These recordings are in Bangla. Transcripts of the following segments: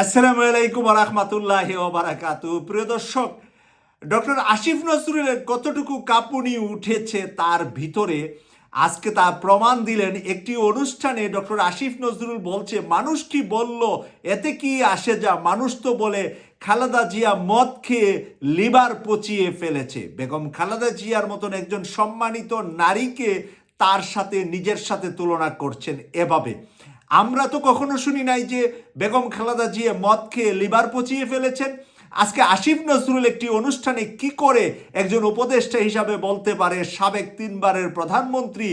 আসসালামু আলাইকুম রহমতুল্লাহ ওবারাকাতু প্রিয় দর্শক, ডক্টর আসিফ নজরুলের কতটুকু কাঁপুনি উঠেছে তার ভিতরে, আজকে তা প্রমাণ দিলেন একটি অনুষ্ঠানে ডক্টর আসিফ নজরুল বলছে, মানুষ কি বলল? এতে কি আসে যা? মানুষ তো বলে, খালেদা জিয়া মদ খেয়ে লিভার পচিয়ে ফেলেছে। বেগম খালেদা জিয়ার মতন একজন সম্মানিত নারীকে তার সাথে, নিজের সাথে তুলনা করছেন এভাবে। আমরা তো কখনো শুনি নাই যে বেগম খালেদা জিয়া মদ খেয়ে লিভার পচিয়ে ফেলেছেন। আজকে আসিফ নজরুল একটি অনুষ্ঠানে কি করে একজন উপদেষ্টা হিসাবে বলতে পারে সাবেক তিনবারের প্রধানমন্ত্রী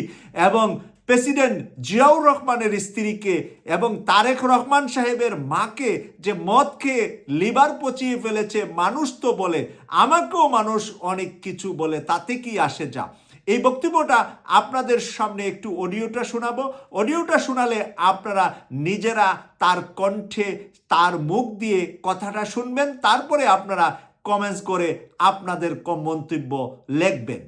এবং প্রেসিডেন্ট জিয়াউর রহমানের স্ত্রীকে এবং তারেক রহমান সাহেবের মাকে যে মদ খেয়ে লিভার পচিয়ে ফেলেছে মানুষ তো বলে, আমাকেও মানুষ অনেক কিছু বলে, তাতে কি আসে যা? এই বক্তব্যটা আপনাদের সামনে একটু অডিওটা শোনাবো। অডিওটা শোনালে আপনারা নিজেরা তার কণ্ঠে, তার মুখ দিয়ে কথাটা শুনবেন, তারপরে আপনারা কমেন্টস করে আপনাদের মন্তব্য লিখবেন।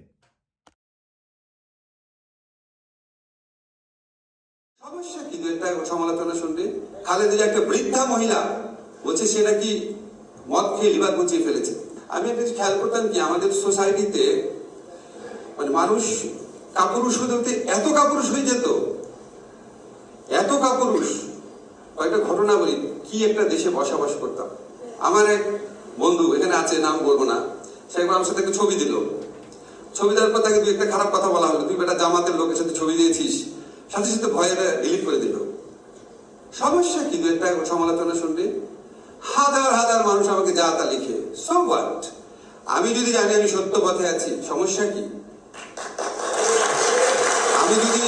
সমস্যা কি? একটা সমালোচনা একটা বৃদ্ধা মহিলা, বলছে সে নাকি মদ খেয়ে লিভার পচিয়ে ফেলেছে। আমি একটা খেয়াল করতাম কি, আমাদের সোসাইটিতে মানে মানুষ কাপুরুষ হতে এত কাপুরুষ হয়ে যেত। এত কাপুরুষ। কয়েকটা ঘটনা বলি, কি একটা দেশে বসবাস করতাম। আমার এক বন্ধু, এখানে আছে, নাম বলব না। সে একবার আমার সাথে একটা ছবি দিল। ছবি দেওয়ার পর তাকে দুই একটা খারাপ কথা বলা হলো। তুই বেটা জামাতের লোকের সাথে ছবি দিয়েছিস। সাথে সাথে ভয়ে ডিলিট করে দিল। সমস্যা কি? দু একটা সমালোচনা শুনবে। হাজার হাজার মানুষ আমাকে যা তা লিখে। সো হোয়াট আমি যদি জানি আমি সত্য পথে আছি, সমস্যা কি আমি যদি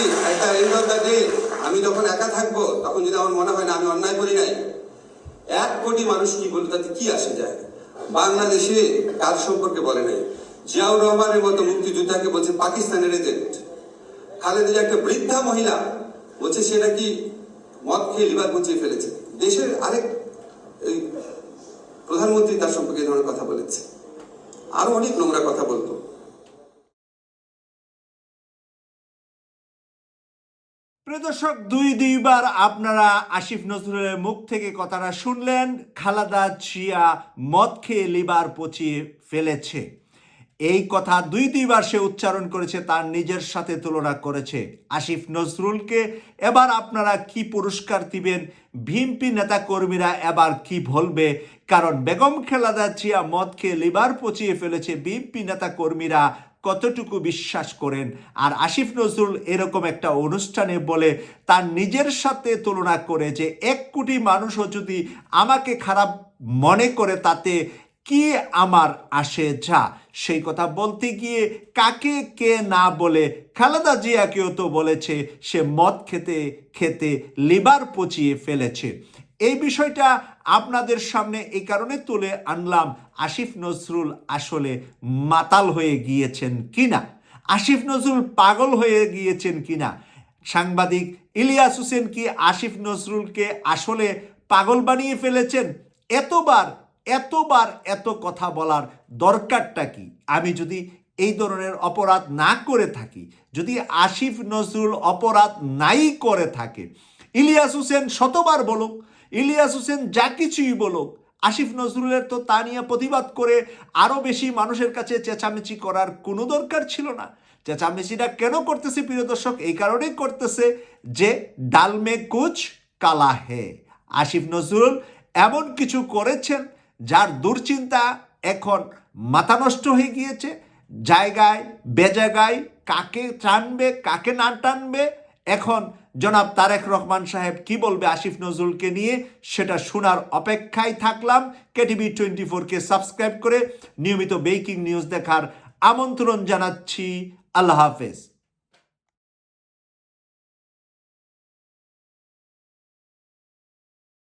একটা দ্য আমি যখন একা থাকব, তখন যদি আমার মনে হয় না, আমি অন্যায় করি নাই, এক কোটি মানুষ কি বলতো তাতে কি আসে যায়? বাংলাদেশে কার সম্পর্কে বলে নাই? জিয়াউর রহমানের মতো মুক্তিযোদ্ধাকে বলছে পাকিস্তানের এজেন্ট। খালেদা একটা বৃদ্ধা মহিলা, বলছে সে নাকি মদ খেয়ে লিভার পচিয়ে ফেলেছে। দেশের আরেক প্রধানমন্ত্রী তার সম্পর্কে এই ধরনের কথা বলেছে। আরও অনেক নোংরা কথা বলতো। প্রিয় দর্শক, দুই দুইবার আপনারা আসিফ নজরুলের মুখ থেকে কথাটা শুনলেন। খালাদা জিয়া মদ খেয়ে লিবার পচিয়ে ফেলেছে। এই কথা দুই দুইবার সে উচ্চারণ করেছে, তার নিজের সাথে তুলনা করেছে। আসিফ নজরুলকে এবার আপনারা কি পুরস্কার দিবেন? ভিমপি নেতা কর্মীরা এবার কি বলবে? কারণ বেগম খালেদা জিয়া মদ খেয়ে লিবার পচিয়ে ফেলেছে বিএনপি নেতা কর্মীরা কতটুকু বিশ্বাস করেন? আর আসিফ নজরুল এরকম একটা অনুষ্ঠানে বলে তার নিজের সাথে তুলনা করে যে এক কোটি মানুষও যদি আমাকে খারাপ মনে করে তাতে কি আমার আসে? যা, সেই কথা বলতে গিয়ে কাকে কে না বলে খালেদা জিয়াকেও তো বলেছে সে মদ খেতে খেতে লিভার পচিয়ে ফেলেছে। এই বিষয়টা আপনাদের সামনে এই কারণে তুলে আনলাম। আসিফ নজরুল আসলে মাতাল হয়ে গিয়েছেন কিনা? আসিফ নজরুল পাগল হয়ে গিয়েছেন কিনা? সাংবাদিক ইলিয়াস হোসেন কি আসিফ নজরুলকে আসলে পাগল বানিয়ে ফেলেছেন? এতবার এতবার এত কথা বলার দরকারটা কি? আমি যদি এই ধরনের অপরাধ না করে থাকি, যদি আসিফ নজরুল অপরাধ নাই করে থাকে, ইলিয়াস হোসেন শতবার বলুক ইলিয়াস হোসেন যা কিছুই বলুক, আসিফ নজরুলের তো তা নিয়ে প্রতিবাদ করে আরও বেশি মানুষের কাছে চেঁচামেচি করার কোনো দরকার ছিল না। চেঁচামেচিটা কেন করতেছে প্রিয় দর্শক? এই কারণেই করতেছে যে ডালমে কুচ কালা হে। আসিফ নজরুল এমন কিছু করেছেন যার দুশ্চিন্তা এখন মাথা নষ্ট হয়ে গিয়েছে। জায়গায়, বেজায়গায় কাকে টানবে, কাকে না টানবে, এখন জনাব তারেক রহমান সাহেব কি বলবে আসিফ নজরুলকে নিয়ে? সেটা শোনার অপেক্ষায় থাকলাম। কেটিভি টোয়েন্টি ফোরকে সাবস্ক্রাইব করে নিয়মিত বেকিং নিউজ দেখার আমন্ত্রণ জানাচ্ছি। আল্লাহ হাফেজ।